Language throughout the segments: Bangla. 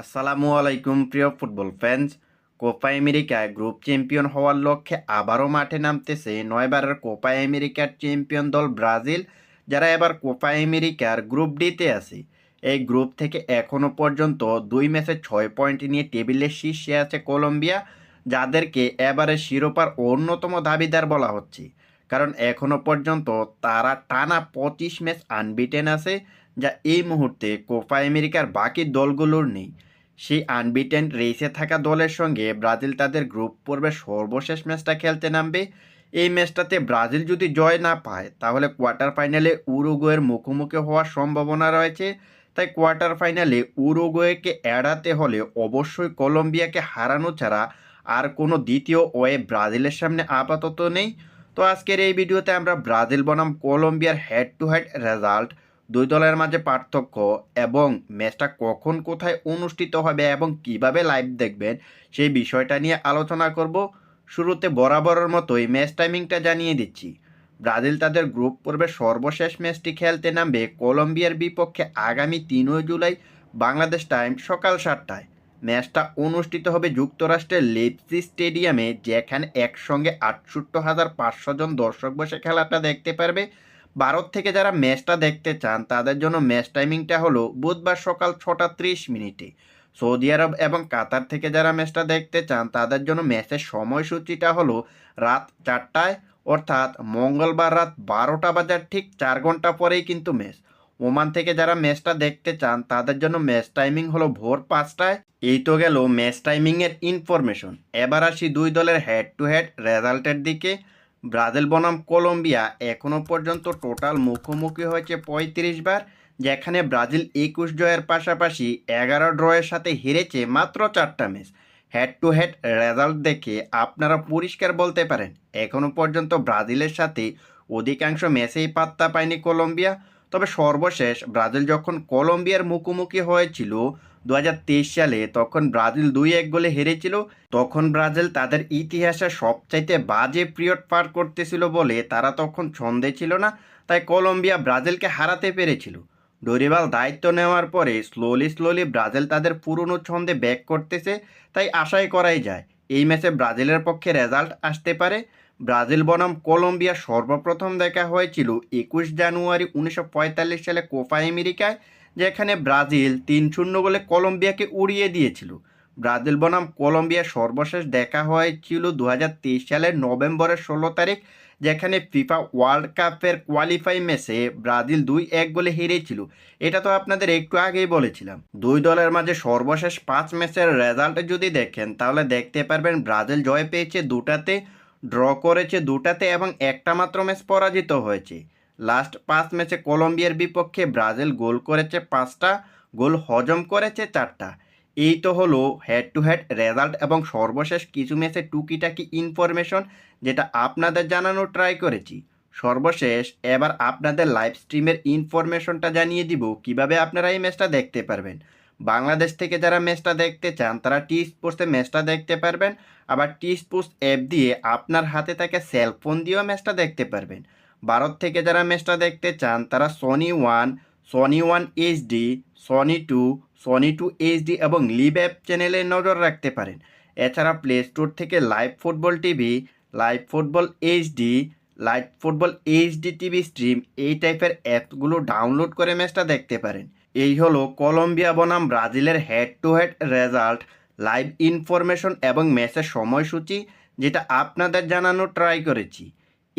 আসসালামু আলাইকুম, প্রিয় ফুটবল ফ্যান্স কোপা আমেরিকায় গ্রুপ চ্যাম্পিয়ন হওয়ার লক্ষ্যে আবারও মাঠে নামতেছে নয়বারের কোপা আমেরিকার চ্যাম্পিয়ন দল ব্রাজিল, যারা এবার কোপা আমেরিকার গ্রুপ ডিতে আছে। এই গ্রুপ থেকে এখনও পর্যন্ত দুই ম্যাচে ছয় পয়েন্ট নিয়ে টেবিলের শীর্ষে আছে কলম্বিয়া, যাদেরকে এবারে শিরোপার অন্যতম দাবিদার বলা হচ্ছে। কারণ এখনও পর্যন্ত তারা টানা পঁচিশ ম্যাচ আনবিটেন আছে, যা এই মুহূর্তে কোপা আমেরিকার বাকি দলগুলোর নেই। সেই আনবিটেন রেসে থাকা দলের সঙ্গে ব্রাজিল তাদের গ্রুপ পর্বে সর্বশেষ ম্যাচটা খেলতে নামবে। এই ম্যাচটাতে ব্রাজিল যদি জয় না পায়, তাহলে কোয়ার্টার ফাইনালে উরুগুয়ের মুখোমুখি হওয়ার সম্ভাবনা রয়েছে। তাই কোয়ার্টার ফাইনালে উরুগুয়েকে এড়াতে হলে অবশ্যই কলম্বিয়াকে হারানো ছাড়া আর কোনো দ্বিতীয় ওয়ে ব্রাজিলের সামনে আপাতত নেই। তো আজকের এই ভিডিওতে আমরা ব্রাজিল বনাম কলম্বিয়ার হেড টু হেড রেজাল্ট দুই দলের মাঝে পার্থক্য এবং ম্যাচটা কখন কোথায় অনুষ্ঠিত হবে এবং কীভাবে লাইভ দেখবেন, সেই বিষয়টা নিয়ে আলোচনা করব। শুরুতে বরাবরের মতোই ম্যাচ টাইমিংটা জানিয়ে দিচ্ছি। ব্রাজিল তাদের গ্রুপ পর্বে সর্বশেষ ম্যাচটি খেলতে নামবে কলম্বিয়ার বিপক্ষে আগামী তিনই জুলাই বাংলাদেশ টাইম সকাল সাতটায়। ম্যাচটা অনুষ্ঠিত হবে যুক্তরাষ্ট্রের লেপসি স্টেডিয়ামে যেখানে একসঙ্গে আটষট্টি হাজার পাঁচশো জন দর্শক বসে খেলাটা দেখতে পারবে। ভারত থেকে যারা ম্যাচটা দেখতে চান, তাদের জন্য ম্যাচ টাইমিংটা হলো বুধবার সকাল ছটা ত্রিশ মিনিটে। সৌদি আরব এবং কাতার থেকে যারা ম্যাচটা দেখতে চান, তাদের জন্য ম্যাচের সময়সূচিটা হলো রাত চারটায়, অর্থাৎ মঙ্গলবার রাত বারোটা বাজার ঠিক চার ঘণ্টা পরেই কিন্তু ম্যাচ। ওমান থেকে যারা ম্যাচটা দেখতে চান, তাদের জন্য ম্যাচ টাইমিং হলো ভোর পাঁচটায়। এই তো গেল ম্যাচ টাইমিংয়ের ইনফরমেশন। এবার আসি দুই দলের হেড টু হেড রেজাল্টের দিকে। ব্রাজিল বনাম কলম্বিয়া এখনও পর্যন্ত টোটাল মুখোমুখি হয়েছে পঁয়ত্রিশ বার, যেখানে ব্রাজিল একুশ জয়ের পাশাপাশি এগারো ড্রয়ের সাথে হেরেছে মাত্র চারটা match. Head to head result দেখে আপনারা পরিষ্কার বলতে পারেন এখনও পর্যন্ত ব্রাজিলের সাথে অধিকাংশ ম্যাচেই পাত্তা পায়নি কলম্বিয়া। তবে সর্বশেষ ব্রাজিল যখন কলম্বিয়ার মুখোমুখি হয়েছিল দু হাজার তেইশ সালে তখন ব্রাজিল দুই এক গোলে হেরেছিল। তখন ব্রাজিল তাদের ইতিহাসে সবচাইতে বাজে পিরিয়ড পার করতেছিল বলে তারা তখন ছন্দে ছিল না, তাই কলম্বিয়া ব্রাজিলকে হারাতে পেরেছিল। ডোরিবাল দায়িত্ব নেওয়ার পরে স্লোলি স্লোলি ব্রাজিল তাদের পুরনো ছন্দে ব্যাক করতেছে, তাই আশাই করাই যায়, এই ম্যাচে ব্রাজিলের পক্ষে রেজাল্ট আসতে পারে। ব্রাজিল বনাম কলম্বিয়া সর্বপ্রথম দেখা হয়েছিল একুশ জানুয়ারি উনিশশো পঁয়তাল্লিশ সালে কোপা আমেরিকায় যেখানে ব্রাজিল তিন শূন্য গোলে কলম্বিয়াকে উড়িয়ে দিয়েছিল। ব্রাজিল বনাম কলম্বিয়া সর্বশেষ দেখা হয়েছিল দু হাজার তেইশ সালের নভেম্বরের ষোলো তারিখ, যেখানে ফিফা ওয়ার্ল্ড কাপের কোয়ালিফাই ম্যাচে ব্রাজিল দুই এক গোলে হেরেছিল। এটা তো আপনাদের একটু আগেই বলেছিলাম। দুই দলের মাঝে সর্বশেষ পাঁচ ম্যাচের রেজাল্ট যদি দেখেন, তাহলে দেখতে পারবেন ব্রাজিল জয় পেয়েছে দুটাতে ড্র করেছে দুটাতে এবং একটা মাত্র ম্যাচ পরাজিত হয়েছে। লাস্ট পাঁচ ম্যাচে কলম্বিয়ার বিপক্ষে ব্রাজিল গোল করেছে পাঁচটা, গোল হজম করেছে চারটা। এই তো হলো হেড টু হেড রেজাল্ট এবং সর্বশেষ কিছু ম্যাচে টুকিটাকি ইনফরমেশন যেটা আপনাদের জানানোর ট্রাই করেছি। সর্বশেষ এবার আপনাদের লাইভ স্ট্রিমের ইনফরমেশনটা জানিয়ে দিব, কীভাবে আপনারা এই ম্যাচটা দেখতে পারবেন। বাংলাদেশ থেকে যারা ম্যাচটা দেখতে চান, তারা টি স্পোর্টসে ম্যাচটা দেখতে পারবেন। আবার টি স্পোর্টস অ্যাপ দিয়ে আপনার হাতে থাকে সেলফোন দিয়েও ম্যাচটা দেখতে পারবেন। ভারত থেকে যারা ম্যাচটা দেখতে চান, তারা Sony one Sony one HD Sony two Sony two HD এবং লিভ অ্যাপ চ্যানেলে নজর রাখতে পারেন। এছাড়া প্লে স্টোর থেকে live football TV live football HD live football HD TV stream এই টাইপের অ্যাপগুলো ডাউনলোড করে ম্যাচটা দেখতে পারেন। এই হলো কলম্বিয়া বনাম ব্রাজিলের head to head result live information এবং ম্যাচের সময়সূচি, যেটা আপনাদের জানানো ট্রাই করেছি।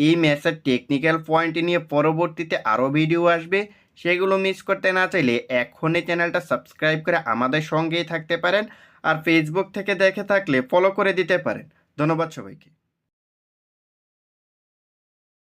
এই ম্যাচের টেকনিক্যাল পয়েন্ট নিয়ে পরবর্তীতে আরও ভিডিও আসবে। সেগুলো মিস করতে না চাইলে এখনই চ্যানেলটা সাবস্ক্রাইব করে আমাদের সঙ্গেই থাকতে পারেন। আর ফেসবুক থেকে দেখে থাকলে ফলো করে দিতে পারেন। ধন্যবাদ সবাইকে।